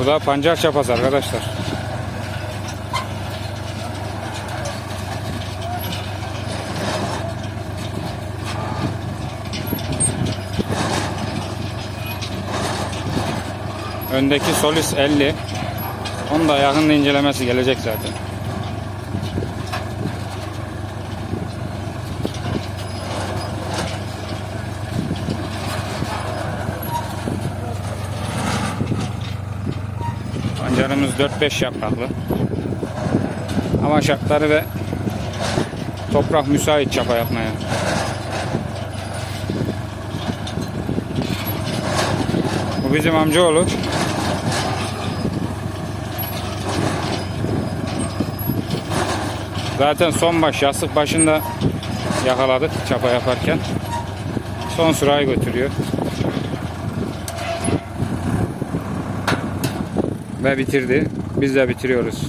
Bu da pancar çapası arkadaşlar. Öndeki Solis 50. Onun da yakında incelemesi gelecek zaten. Pancarımız 4-5 yapraklı. Hava şartları ve toprak müsait çapa yapmaya. Bu bizim amcaoğlu. Zaten son baş yastık başında yakaladık çapa yaparken. Son sırayı götürüyor. Ve bitirdi. Biz de bitiriyoruz.